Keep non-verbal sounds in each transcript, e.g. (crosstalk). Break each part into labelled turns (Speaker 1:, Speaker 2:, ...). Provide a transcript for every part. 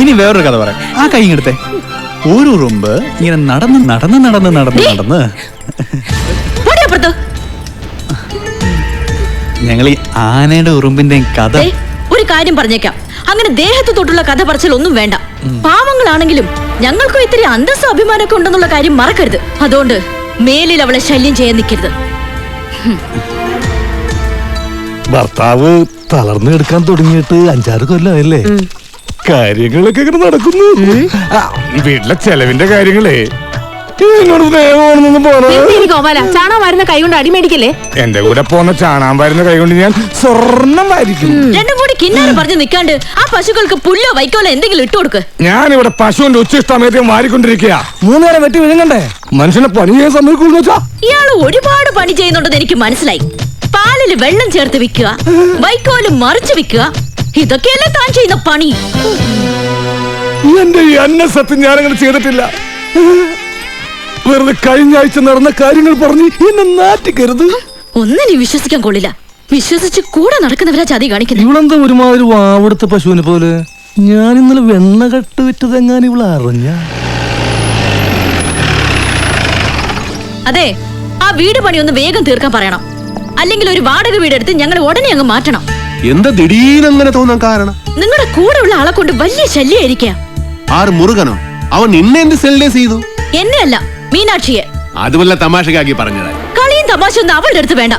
Speaker 1: ഇനി വേറൊരു കഥ പറയാം. ആ കൈ ഇങ്ങടുത്തെ ഒരു ഉറുമ്പ് ഇങ്ങനെ നടന്ന് നടന്ന് നടന്ന് നടന്ന് നടന്ന്. ഞങ്ങൾ ഈ ആനയുടെ ഉറുമ്പിന്റെ കഥ
Speaker 2: ഒരു കാര്യം പറഞ്ഞേക്കാം. അങ്ങനെ ദേഹത്ത് തൊട്ടുള്ള കഥ പറച്ചിൽ ഒന്നും വേണ്ട. പാവങ്ങളാണെങ്കിലും ഞങ്ങൾക്കും ഇത്തിരി അന്തസ്സും അഭിമാനമൊക്കെ ഉണ്ടെന്നുള്ള കാര്യം മറക്കരുത്. അതുകൊണ്ട് മേലിൽ അവളെ ശല്യം ചെയ്യാൻ നിൽക്കരുത്.
Speaker 3: ഭർത്താവ് തളർന്നു കിടക്കാൻ തുടങ്ങിയിട്ട് അഞ്ചാറ് കൊല്ലമായല്ലേ കാര്യങ്ങളൊക്കെ ഇങ്ങനെ നടക്കുന്നു. ആ, വീട്ടിലെ ചെലവിന്റെ കാര്യങ്ങളേ. എന്നോട് സ്നേഹമാണെന്നൊന്നും പോണ
Speaker 4: നിർത്തിയിരി ഗോപാല ചാണകം വരുന്ന കൈ കൊണ്ട് അടിമേടിക്കല്ലേ
Speaker 3: എന്റെ കൂടെ പോന്ന ചാണാൻ വരുന്ന കൈ കൊണ്ട് ഞാൻ സ്വർണം വാരിക്കും.
Speaker 2: രണ്ടും കൂടി കിന്നാരം പറഞ്ഞു നിൽക്കാണ്ട് ആ പശുക്കൾക്ക് പുല്ലോ വൈക്കോലോ എന്തെങ്കിലും ഇട്ടു കൊടുക്ക്.
Speaker 3: ഞാനിവിടെ പശുവിന്റെ ഉച്ച മാറിക്കൊണ്ടിരിക്കുക മൂന്ന് മൂന്നേരം വെട്ടി വിഴുങ്ങണ്ടേ? മനുഷ്യനെ പണി ചെയ്യാൻ സമ്മതിക്കുള്ളൂ വെച്ചാ.
Speaker 2: ഇയാൾ ഒരുപാട് പണി ചെയ്യുന്നുണ്ടെന്ന് എനിക്ക് മനസ്സിലായി. പാലിൽ വെള്ളം ചേർത്ത് വിൽക്കുക വൈക്കോൽ മറിച്ച് വിൽക്കുക ഇതൊക്കെയല്ലേ താൻ ചെയ്യുന്ന പണി?
Speaker 3: എന്റെ ഈ അന്ന സത്യം ഞാനങ്ങനെ ചെയ്തിട്ടില്ല. വെറുതെ കഴിഞ്ഞ ആഴ്ച നടന്ന കാര്യങ്ങൾ പറഞ്ഞ് എന്നെ നാറ്റിക്കരുത്.
Speaker 2: ഒന്നിനും വിശ്വസിക്കാൻ കൊള്ളില്ല. വിശ്വസിച്ച് കൂടെ നടക്കുന്നവരാ ചതി കാണിക്കുന്നത്
Speaker 3: ഇവളെന്താ ഒരുമാതിരി വാവെടുത്ത പശുവിനെ പോലെ? ഞാൻ ഇന്നലെ വെണ്ണ കട്ട് വിറ്റതെങ്ങാൻ ഇവൾ അറിഞ്ഞ.
Speaker 2: അതെ ആ വീട് പണി ഒന്ന് വേഗം തീർക്കാൻ പറയണം. അല്ലെങ്കിൽ ഒരു വാടക വീടെടുത്ത് ഞങ്ങൾ ഉടനെ അങ്ങ് മാറ്റണം.
Speaker 5: എന്താ ദിടീരങ്ങനെ തോന്നാൻ കാരണം?
Speaker 2: നിങ്ങളുടെ കൂടെ ഉള്ള ആളെ കൊണ്ട് വലിയ ശല്യായിരിക്കാം.
Speaker 5: ആറ് മുറുകനോ അവൻ നിന്നെ എന്ത് സെൽഡേസ് ചെയ്തു?
Speaker 2: എന്നെ അല്ല മീനാക്ഷിയെ.
Speaker 5: അത് വല്ല തമാശക്കാക്കി പറഞ്ഞതാ.
Speaker 2: കളിയും തമാശ ഒന്നും അവളുടെ അടുത്ത് വേണ്ട.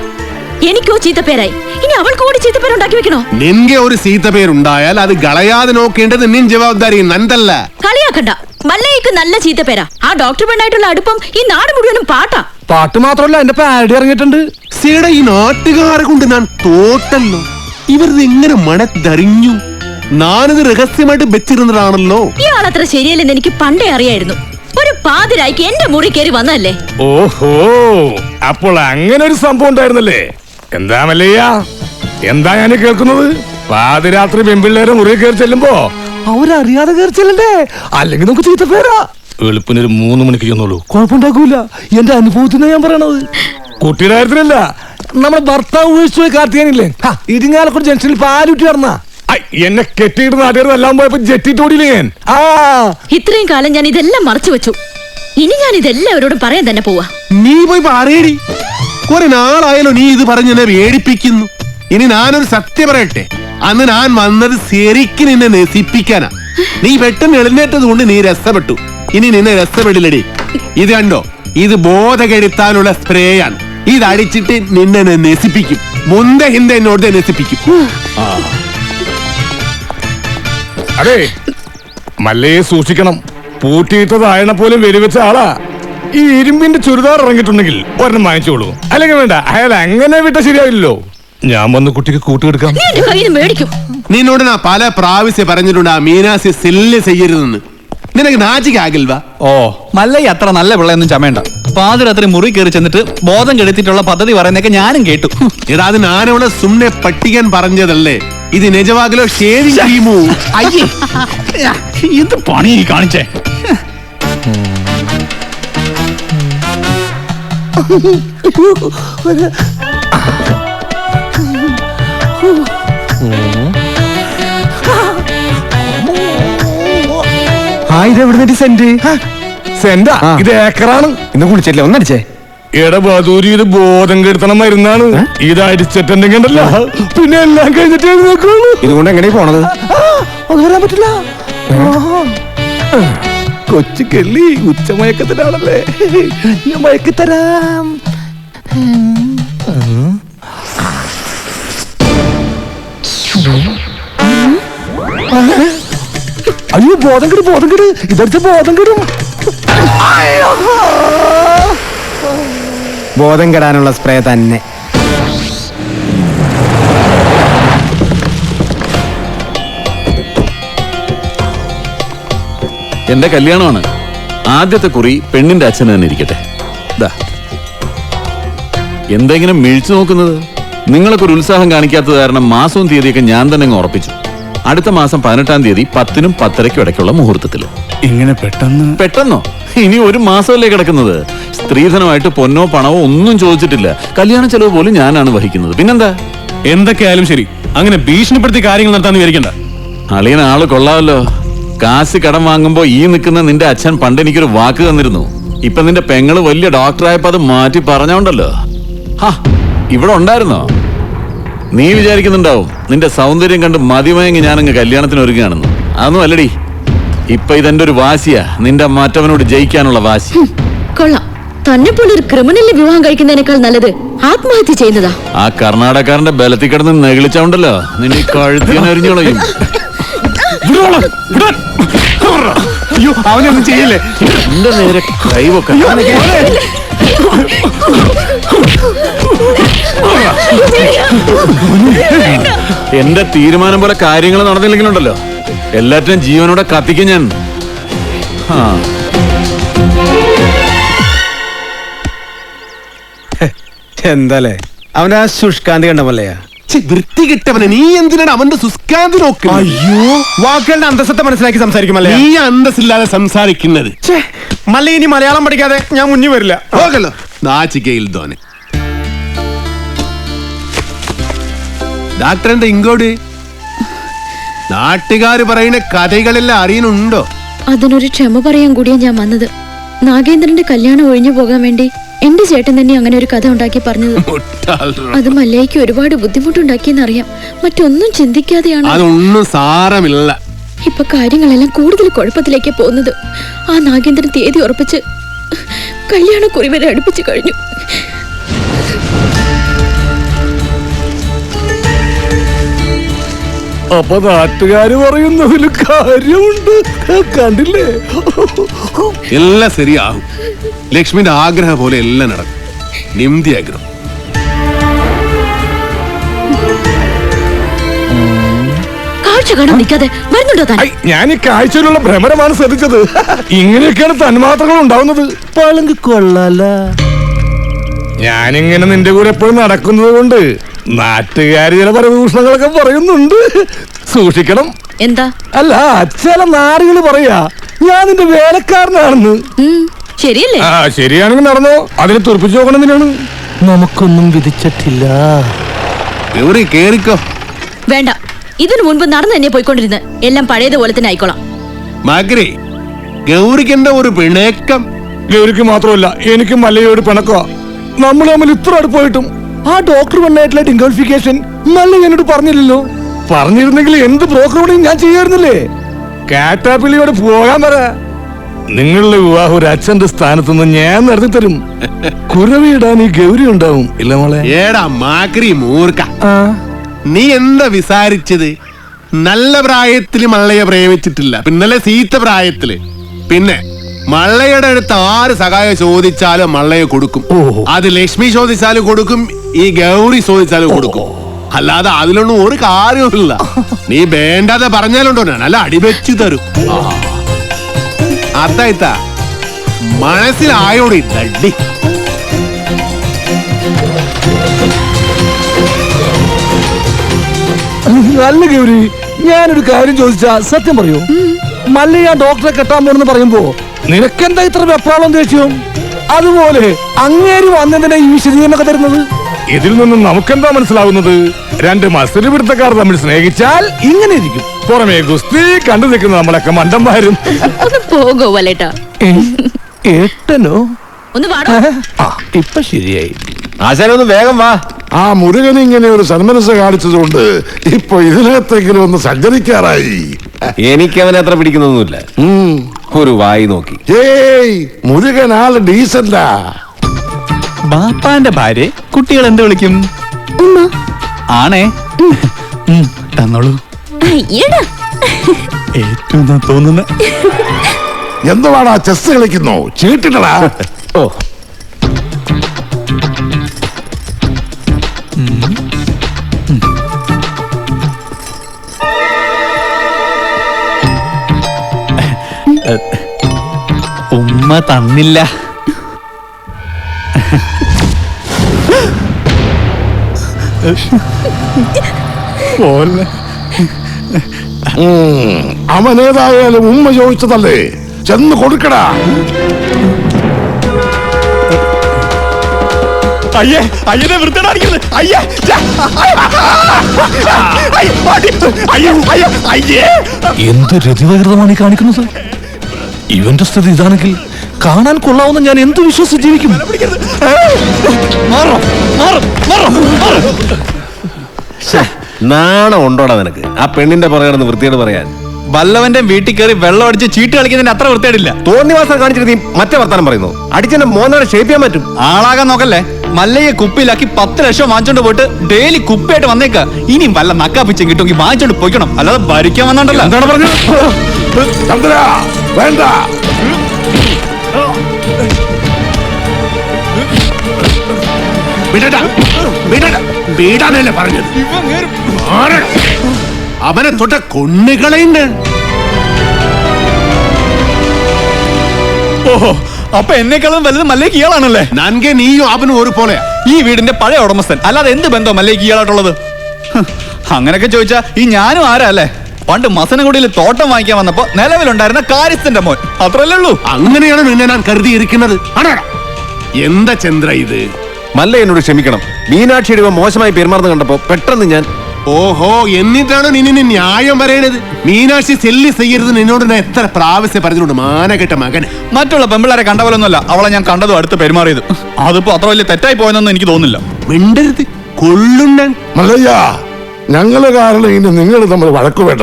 Speaker 2: എനിക്കോ ചീത്തപ്പേരായി. ഇനി അവൾ കൂടി ചീത്തപ്പേരുണ്ടാക്കി വെക്കണോ?
Speaker 5: നിന്റെ ഒരു ചീത്തപ്പേരുണ്ടായാൽ അത് കളയാതെ നോക്കേണ്ടത് നിൻ ജവാബ്ദാരി നന്ദല്ല
Speaker 2: കളിയാക്കണ്ട. മല്ലയ്ക്ക് നല്ല ചീത്തപ്പേരാ. ആ ഡോക്ടർ പെണ്ണായിട്ടുള്ള അടുപ്പം ഈ നാട് മുഴുവനും പാട്ടാ.
Speaker 3: പാട്ട് മാത്രമല്ല എന്റെ പാടി ഇറങ്ങിയിട്ടുണ്ട്.
Speaker 5: സീട ഈ നാട്ടുകാരെ കൊണ്ട് ഞാൻ തോട്ടല്ലോ ഇവരിത് എങ്ങനെ മണത്തറിഞ്ഞു ഞാനിത് രഹസ്യമായിട്ട് വെച്ചിരുന്നതാണല്ലോ.
Speaker 2: ഇയാൾ അത്ര ശരിയല്ലെന്ന് എനിക്ക് പണ്ടേ അറിയായിരുന്നു. ഒരു പാതിരായിക്ക് എന്റെ മുറി കയറി വന്നല്ലേ
Speaker 3: ഓഹോ അപ്പോൾ അങ്ങനെ ഒരു സംഭവം ഉണ്ടായിരുന്നല്ലേ? എന്താ മല്ലയ്യ? എന്താ ഞാൻ കേൾക്കുന്നത്? പാതിരാത്രി പെൺപിള്ളേരെ മുറി കയറി ചെല്ലുമ്പോ അവരറിയാതെ കയറി ചെല്ലണ്ടേ? അല്ലെങ്കിൽ നമുക്ക് ചീത്ത പേരാ. എളുപ്പിനൊരു മൂന്ന് മണിക്ക് ചെന്നോളൂ. കുഴപ്പമുണ്ടാക്കൂല. എന്റെ അനുഭവത്തിന് ഞാൻ പറയണത്. കുട്ടിയുടെ കാര്യത്തിലല്ല നമ്മുടെ ഭർത്താവ് ഉപയോഗിച്ചു പോയി കാർത്തികനില്ലേ ഇരിങ്ങാലക്കുടി ജംഗ്ഷനിൽ പാലുറ്റി നടന്ന? എന്നെ കെട്ടിയിട്ട് നാട്ടുകാർ എല്ലാം പോയപ്പോ ജെറ്റിട്ടോടിയില്ലേ ഞാൻ? ആ.
Speaker 2: ഇത്രയും കാലം ഞാൻ ഇതെല്ലാം മറച്ചു വെച്ചു. ഇനി ഞാൻ ഇതെല്ലാവരോടും പറയാൻ തന്നെ പോവാ.
Speaker 5: നീ പോയി പറയടി കുറെ നാളായാലോ നീ ഇത് പറഞ്ഞ് എന്നെ വേടിപ്പിക്കുന്നു ഇനി ഞാനൊരു സത്യം പറയട്ടെ. അന്ന് ഞാൻ വന്നത് ശരിക്കും നിന്നെ നശിപ്പിക്കാനാ. നീ പെട്ടെന്ന് എഴുന്നേറ്റത് കൊണ്ട് നീ രസപ്പെട്ടു ഇനി നിന്നെ രസപ്പെടില്ലടി ഇത് കണ്ടോ? ഇത് ബോധകെടുത്താനുള്ള സ്പ്രേ ആണ് ഇത് അടിച്ചിട്ട് നിന്നെ നശിപ്പിക്കും. മുന്ത ഹിന്ദ എന്നോട് നശിപ്പിക്കും.
Speaker 3: അതെ മല്ലയെ സൂക്ഷിക്കണം. പൂട്ടിയിട്ടതായണ പോലും വെടിവെച്ച ആളാ. ഈ ഇരുമ്പിന്റെ ചുരിദാർ ഇറങ്ങിയിട്ടുണ്ടെങ്കിൽ ഒരെണ്ണം വാങ്ങിച്ചോളൂ. അല്ലെങ്കിൽ വേണ്ട അയാൾ അങ്ങനെ വിട്ട ശരിയാവില്ലല്ലോ. ഞാൻ വന്ന് കുട്ടിക്ക് കൂട്ടുകെടുക്കാം.
Speaker 5: നിന്നോട് ഞാൻ പല പ്രാവശ്യം പറഞ്ഞിട്ടുണ്ട് ആ മീനാസി സെല്ല് ചെയ്യരുതെന്ന്. നിനക്ക് നാചിക്കാകില്ല
Speaker 1: ഓ മല്ലയ്യ അത്ര നല്ല പിള്ളയൊന്നും ചമയണ്ട. പാതിരാത്രി മുറി കയറി ചെന്നിട്ട് ബോധം കെടുത്തിട്ടുള്ള പദ്ധതി പറയുന്നൊക്കെ ഞാനും കേട്ടു.
Speaker 5: എടാ അത് ഞാനവിടെ സുമ്നെ പട്ടിക്കാൻ പറഞ്ഞതല്ലേ? ഇത് നിജവാകിലോ ഷേവിംഗ് ചെയ്യുമോ
Speaker 1: അയ്യേ. എന്ത് പണി ഈ കാണിച്ചേ?
Speaker 3: സെന്റ് സെന്റാ. ഇത് ഏക്കറാണ്.
Speaker 6: ഇന്ന് കുളിച്ചിട്ടില്ല. ഒന്നടിച്ചേ.
Speaker 3: ഇടബാദൂരി ഇത് ബോധം കെടുത്തണം മരുന്നാണ്. ഇത് അടിച്ചിട്ടുണ്ടെങ്കിൽ ഉണ്ടല്ലോ പിന്നെ എല്ലാം കഴിഞ്ഞിട്ട് നോക്കുള്ളൂ.
Speaker 6: ഇതുകൊണ്ട് എങ്ങനെ പോണത്?
Speaker 3: അത് വരാൻ പറ്റില്ല. കൊച്ചു കെള്ളി ഉച്ചമയക്കത്തിലാണല്ലേ ഞാൻ മയക്കിത്തരാം. അയ്യോ ബോധം കെടും ബോധം കെട്. ഇതടിച്ച ബോധം കെടും.
Speaker 6: ബോധം കെടാനുള്ള സ്പ്രേ തന്നെ.
Speaker 7: എന്റെ കല്യാണമാണ്. ആദ്യത്തെ കുറി പെണ്ണിന്റെ അച്ഛൻ തന്നെ ഇരിക്കട്ടെ. ദാ. എന്തെങ്കിലും മിഴിച്ചു നോക്കുന്നത്? നിങ്ങളൊക്കെ ഒരു ഉത്സാഹം കാണിക്കാത്തത് കാരണം മാസവും തീയതിയൊക്കെ ഞാൻ തന്നെ അങ്ങ് ഉറപ്പിച്ചു. അടുത്ത മാസം പതിനെട്ടാം തീയതി പത്തിനും പത്തരയ്ക്കും ഇടയ്ക്കുള്ള മുഹൂർത്തത്തിൽ
Speaker 1: ഇങ്ങനെ പെട്ടെന്ന്?
Speaker 7: പെട്ടെന്നോ? ഇനി ഒരു മാസമല്ലേ കിടക്കുന്നത്? സ്ത്രീധനമായിട്ട് പൊന്നോ പണമോ ഒന്നും ചോദിച്ചിട്ടില്ല. കല്യാണ ചെലവ് പോലും ഞാനാണ് വഹിക്കുന്നത്. പിന്നെന്താ?
Speaker 8: എന്തൊക്കെയായാലും ശരി. അങ്ങനെ ഭീഷണിപ്പെടുത്തി കാര്യങ്ങൾ നടത്താന്ന് വിചാരിക്കണ്ട.
Speaker 7: അളിയൻ ആൾ കൊള്ളാമല്ലോ. കാശ് കടം വാങ്ങുമ്പോ ഈ നിൽക്കുന്ന നിന്റെ അച്ഛൻ പണ്ട് എനിക്കൊരു വാക്ക് തന്നിരുന്നു. ഇപ്പൊ നിന്റെ പെങ്ങൾ വലിയ ഡോക്ടറായപ്പോ അത് മാറ്റി പറഞ്ഞോണ്ടല്ലോ. ഹാ ഇവിടെ ഉണ്ടായിരുന്നോ? നീ വിചാരിക്കുന്നുണ്ടാവും. നിന്റെ സൗന്ദര്യം കണ്ട് മതിമയങ്ങി ഞാനങ്ങ് കല്യാണത്തിന് ഒരുങ്ങുകയാണെന്ന്. അതൊന്നും അല്ലടി. ഇപ്പൊ ഇതെന്റെ ഒരു വാശിയാ. നിന്റെ മറ്റവനോട് ജയിക്കാനുള്ള വാശി.
Speaker 2: കൊള്ളാം. തന്നെ പോലെ ഒരു ക്രിമിനലിനെ വിവാഹം കഴിക്കുന്നതിനേക്കാൾ നല്ലത് ആത്മഹത്യ ചെയ്യുന്നതാ.
Speaker 7: ആ കർണാടകക്കാരന്റെ ബലത്തിൽ കിടന്ന് നെകിളിച്ചോണ്ടല്ലോ നിന്നെ കഴുത്തിന്
Speaker 5: അയ്യോ അവനൊന്നും ചെയ്യില്ലേ?
Speaker 7: എന്റെ നേരെ കൈവൊക്കെ. എന്റെ തീരുമാനം പോലെ കാര്യങ്ങൾ നടന്നില്ലെങ്കിലുണ്ടല്ലോ. എല്ലാറ്റിനും ജീവനോടെ കത്തിക്കും ഞാൻ. ആ
Speaker 6: എന്താലേ? അവൻ ആ ശുഷ്കാന്തി
Speaker 5: കണ്ടമല്ലയാ വൃത്തി കിട്ടവനെ നീ എന്തിനാണ് അവന്റെ സുസ്കാന്തി നോക്കി?
Speaker 6: അയ്യോ. വാക്കുകളുടെ അന്തസ്സത്തെ മനസ്സിലാക്കി സംസാരിക്കുമല്ലേ
Speaker 5: നീ അന്തസ്സില്ലാതെ സംസാരിക്കുന്നത്.
Speaker 6: മല്ല ഇനി മലയാളം പഠിക്കാതെ ഞാൻ മുന്നി വരില്ല.
Speaker 5: ഓക്കല്ലോ നാച്ചിക്കയിൽ ധോനെ. ഡാക്ടറിന്റെ ഇങ്കോട് നാട്ടുകാര് പറയുന്ന കഥകളെല്ലാം അറിയുന്നുണ്ടോ?
Speaker 2: അതിനൊരു ക്ഷമ പറയാൻ കൂടിയാ ഞാൻ വന്നത്. നാഗേന്ദ്രന്റെ കല്യാണം ഒഴിഞ്ഞു പോകാൻ വേണ്ടി എന്റെ ചേട്ടൻ തന്നെ അങ്ങനെ ഒരു കഥ ഉണ്ടാക്കി പറഞ്ഞത്. അത് മല്ലയ്ക്ക് ഒരുപാട് ബുദ്ധിമുട്ടുണ്ടാക്കിയെന്നറിയാം. മറ്റൊന്നും ചിന്തിക്കാതെയാണ്
Speaker 5: അതൊന്നും സാരമില്ല.
Speaker 2: ഇപ്പൊ കാര്യങ്ങളെല്ലാം കൂടുതൽ കുഴപ്പത്തിലേക്ക് പോകുന്നത്. ആ നാഗേന്ദ്രൻ തീയതി ഉറപ്പിച്ച് കല്യാണക്കുറി വരെ അടുപ്പിച്ചു കഴിഞ്ഞു.
Speaker 3: അപ്പൊ നാട്ടുകാര് പറയുന്നതിൽ കാര്യമുണ്ട്. കണ്ടില്ലേ?
Speaker 5: എല്ലാം ശരിയാകും. ലക്ഷ്മിന്റെ ആഗ്രഹം പോലെ എല്ലാം നടക്കും. നിംതി ആഗ്രഹം.
Speaker 2: കാഴ്ച കാണാൻ നിൽക്കാതെ വരുന്നുണ്ടോ താൻ?
Speaker 3: ഞാൻ ഈ കാഴ്ചയിലുള്ള ഭ്രമരമാണ് ശ്രദ്ധിച്ചത്. ഇങ്ങനെയൊക്കെയാണ് തന്മാത്രകൾ ഉണ്ടാവുന്നത്. പളുങ്ക് കൊള്ളാല. ഞാനിങ്ങനെ നിന്റെ കൂടെ എപ്പോഴും നടക്കുന്നത് കൊണ്ട് നാട്ടുകാര് ചില പരദൂഷണങ്ങളൊക്കെ പറയുന്നുണ്ട്. സൂക്ഷിക്കണം.
Speaker 2: എന്താ?
Speaker 3: അല്ല ചില നാടുകൾ പറയാ ഞാൻ നിന്റെ വേലക്കാരനാണെന്ന്.
Speaker 2: ശരിയല്ലേ?
Speaker 3: ആ ശരിയാണെങ്കിൽ നടന്നോ. അതിനെ തുറപ്പിച്ചു നോക്കണം എന്തിനാണ്? നമുക്കൊന്നും വിധിച്ചിട്ടില്ല.
Speaker 5: കേറിക്കോ.
Speaker 2: വേണ്ട. ഇതിനു മുൻപ് നടന്നു തന്നെ പോയിക്കൊണ്ടിരുന്ന്. എല്ലാം പഴയതുപോലെ തന്നെ ആയിക്കോളാം.
Speaker 5: മകരെ ഗൗരിക്ക് എന്താ ഒരു പിണക്കം?
Speaker 3: ഗൗരിക്ക് മാത്രമല്ല എനിക്കും മല്ലയോട് പിണക്കോ നമ്മൾ തമ്മിൽ ഇത്ര അടുപ്പായിട്ടും ആ ഡോക്ടർ വന്നായിട്ടുള്ള ഡിംഗോളിഫിക്കേഷൻ മല്ല എന്നോട് പറഞ്ഞില്ലല്ലോ. പറഞ്ഞിരുന്നെങ്കിൽ എന്ത് ബ്രോക്കർ ഞാൻ ചെയ്യായിരുന്നില്ലേ? കാറ്റാപ്പിള്ളിയോട് പോകാൻ പറ. നിങ്ങളുടെ വിവാഹം ഒരു അച്ഛന്റെ സ്ഥാനത്ത് നിന്ന് ഞാൻ നടത്തി തരും. കുരവിടാൻ ഈ ഗൗരി ഉണ്ടാവും ഇല്ല മോളെ?
Speaker 5: ഏടാ മാക്രി മൂർക്ക നീ എന്താ വിസാരിച്ചത്? നല്ല പ്രായത്തിൽ മള്ളയെ പ്രേമിച്ചിട്ടില്ല. പിന്നല്ലേ സീത്ത പ്രായത്തിൽ. പിന്നെ മള്ളയുടെ അടുത്ത് ആര് സഹായം ചോദിച്ചാലും മള്ളയെ കൊടുക്കും. അത് ലക്ഷ്മി ചോദിച്ചാലും കൊടുക്കും ഈ ഗൗരി ചോദിച്ചാലും കൊടുക്കും. അല്ലാതെ അതിലൊന്നും ഒരു കാര്യമില്ല നീ വേണ്ടാതെ പറഞ്ഞാലുണ്ടോ ഞാൻ? നല്ല അടിവെച്ചു തരും. അതായിത്ത മനസ്സിലായോടി ദഡ്ഡി
Speaker 3: നല്ല ഗൗരി ഞാനൊരു കാര്യം ചോദിച്ചാ സത്യം പറയൂ. മല്ലയ്യ ഡോക്ടറെ കെട്ടാൻ പോണെന്ന് പറയുമ്പോ നിനക്കെന്താ ഇത്ര വെപ്രാളം ദേഷ്യം? അതുപോലെ അങ്ങേര് വന്നതിനെ ഈ വിശദീകരണമൊക്കെ തരുന്നത്? ഇതിൽ നിന്നും നമുക്കെന്താ മനസ്സിലാവുന്നത്? രണ്ട് മത്സര പിടുത്തക്കാർ തമ്മിൽ സ്നേഹിച്ചാൽ ഇങ്ങനെ ഇരിക്കും പുറമേ ഗുസ്തി കണ്ടു നിൽക്കുന്ന നമ്മളൊക്കെ മണ്ടന്മാരും
Speaker 2: ഒന്ന് പോകോ വലേട്ടാ.
Speaker 3: ഏട്ടനോ?
Speaker 2: ഒന്ന് വാടോ.
Speaker 3: ആ ഇപ്പൊ ശരിയായി.
Speaker 6: ആശാനൊന്ന് വേഗം വാ.
Speaker 8: ആ മുരുകൻ ഇങ്ങനെ ഒരു സന്മനസ് കാണിച്ചതുകൊണ്ട് ഇപ്പൊ ഇതിനകത്തെങ്കിലും ഒന്ന് സഞ്ചരിക്കാറായി.
Speaker 6: എനിക്ക് അവനെ അത്ര പിടിക്കുന്നൊന്നുമില്ല.
Speaker 8: ഉം.
Speaker 6: ഒരു വായി നോക്കി.
Speaker 8: ഏയ് മുരുകൻ ആൾ ഡീസന്റാ.
Speaker 1: ബാപ്പാന്റെ ഭാര്യ കുട്ടികൾ എന്ത് വിളിക്കും ആണേ ഉം, തന്നോളൂ
Speaker 2: അയ്യടാ
Speaker 1: ഏറ്റവും തോന്നുന്ന
Speaker 8: എന്തുവാടാ ചെസ് കളിക്കുന്നു ചീട്ടിട്ടടാ
Speaker 6: ഓ
Speaker 1: ഉമ്മ തന്നില്ല പോലെ.
Speaker 8: അവൻ ഏതായാലും ഉമ്മ ചോദിച്ചതല്ലേ? ചെന്ന് കൊടുക്കടാ.
Speaker 1: അയ്യേ അയ്യനെ വൃത്തിയാടിക്കുന്നത് അയ്യേ ഛെ, അയ്യ, അടി, അയ്യോ, അയ്യോ, അയ്യേ.
Speaker 3: എന്ത് രതിവകൃതമാണ് ഈ കാണിക്കുന്നത്? ഇവന്റെ സ്ഥിതി ഇതാണെങ്കിൽ കാണാൻ കൊള്ളാവുന്ന ഞാൻ എന്ത് വിശ്വസിച്ച് ജീവിക്കും?
Speaker 1: മാറോ മാറോ മാറോ മാറോ
Speaker 5: നാണം ഉണ്ടോടാ നിനക്ക്? ആ പെണ്ണിന്റെ പുറകെ വൃത്തിയോട് പറയാൻ.
Speaker 1: വല്ലവന്റെ വീട്ടിൽ കയറി വെള്ളം അടിച്ച് ചീട്ട് കളിക്കുന്നതിന് അത്ര വൃത്തിയായിട്ടില്ല
Speaker 5: തോന്നിവാസം കാണിച്ചിട്ട് നീ മറ്റേ വർത്താനം പറയുന്നു. അടിച്ചെന്നെ മോനോടെ ഷേപ്പ് ചെയ്യാൻ പറ്റും.
Speaker 1: ആളാകാൻ നോക്കല്ലേ? മല്ലയെ കുപ്പിയിലാക്കി പത്ത് ലക്ഷം വാങ്ങിച്ചോണ്ട് പോയിട്ട് ഡെയിലി കുപ്പിയായിട്ട് വന്നേക്ക. ഇനിയും വല്ല നക്കാപ്പിച്ചും കിട്ടുമെങ്കിൽ വാങ്ങിച്ചോണ്ട് പോയിക്കണം. അല്ലാതെ ഭരിക്കാൻ വന്നോണ്ടല്ലോ.
Speaker 3: എന്താണ് പറഞ്ഞത്? (laughs)
Speaker 8: വേണ്ട.
Speaker 5: വിടടാ, വിടടാ, വിടാനല്ലേ പറഞ്ഞത്? അവനെ തൊട്ട കൊണ്ണുകളയുണ്ട്
Speaker 1: ഓഹോ അപ്പൊ എന്നെക്കാളും വലുത് മല്ലേക്ക് ഇയാളാണല്ലേ
Speaker 5: നൻകെ നീയും അവനും ഒരു പോലെ
Speaker 1: ഈ വീടിന്റെ പഴയ ഉടമസ്ഥൻ അല്ലാതെ എന്ത് ബന്ധം മല്ലേക്ക് ഇയാളായിട്ടുള്ളത് അങ്ങനെയൊക്കെ ചോദിച്ചാ ഈ ഞാനും ആരാ അല്ലേ? പണ്ട് മസനഗുഡിയിൽ തോട്ടം വാങ്ങിക്കാൻ വന്നപ്പോ നിലവിലുണ്ടായിരുന്ന കാര്യത്തിന്റെ മോൻ. അത്രല്ലേ ഉള്ളൂ.
Speaker 5: അങ്ങനെയാണ് നിന്നെ ഞാൻ കരുതിയിരിക്കുന്നത്. ആണോടാ എന്താ ചന്ദ്ര ഇത്?
Speaker 6: മല്ല എന്നോട് ക്ഷമിക്കണം. മീനാക്ഷിയുടെ ഇവ മോശമായി പെരുമാറുന്ന കണ്ടപ്പോ പെട്ടെന്ന് ഞാൻ
Speaker 5: ഓഹോ എന്നിട്ടാണ് നിന്നെ ന്യായം പറയണത്? മീനാക്ഷി സെല്ലി ചെയ്യരുത് നിന്നോട് ഞാൻ എത്ര പ്രാവശ്യം പറഞ്ഞിട്ടുണ്ട്. മാനകെട്ട മകൻ.
Speaker 1: മറ്റുള്ള പെമ്പിളാരെ കണ്ട പോലൊന്നുമല്ല. അവളെ ഞാൻ കണ്ടതും അടുത്ത് പെരുമാറിയത്. അതിപ്പോ അത്ര വലിയ തെറ്റായി പോയെന്നൊന്നും എനിക്ക് തോന്നുന്നില്ല.
Speaker 5: മിണ്ടരുത്. കൊള്ളുണ്ണൻ
Speaker 8: മല്ലയ്യ. ഞങ്ങൾ കാരണം ഇനി നിങ്ങൾ തമ്മിൽ വഴക്കു വേണ്ട.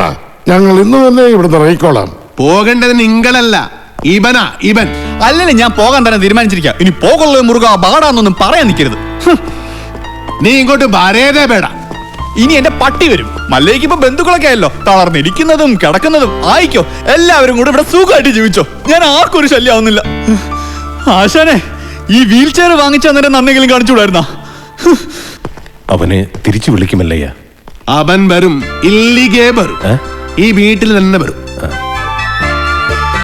Speaker 8: ഞങ്ങൾ ഇന്ന് തന്നെ ഇവിടുന്ന് ഇറങ്ങിക്കോളാം.
Speaker 5: പോകേണ്ടത് നിങ്ങളല്ല. ഇവനാ ഇവൻ.
Speaker 1: അല്ലെങ്കിൽ ഞാൻ പോകാൻ തന്നെ തീരുമാനിച്ചിരിക്കാം. ഇനി പോകുള്ള മുറുക ബാടാന്നൊന്നും പറയാൻ നിൽക്കരുത്.
Speaker 5: നീ ഇങ്ങോട്ട് വരേതേ പേട
Speaker 1: ഇനി എന്റെ പട്ടി വരും. മല്ലേക്ക് ഇപ്പൊ ബന്ധുക്കളൊക്കെ ആയല്ലോ. തളർന്നിരിക്കുന്നതും കിടക്കുന്നതും ആയിക്കോ. എല്ലാവരും കൂടെ ഇവിടെ സുഖമായിട്ട് ജീവിച്ചോ. ഞാൻ ആർക്കും ഒരു ശല്യമാവുന്നില്ല ആശാനെ ഈ വീൽ ചെയർ വാങ്ങിച്ചു തന്നെ നന്നെങ്കിലും കാണിച്ചുകൂടായിരുന്നാ?
Speaker 3: അവനെ തിരിച്ചു വിളിക്കുമല്ലയ്യ.
Speaker 5: അവൻ വരും ഇല്ലിഗേ വരും. ഈ വീട്ടിൽ തന്നെ വരും.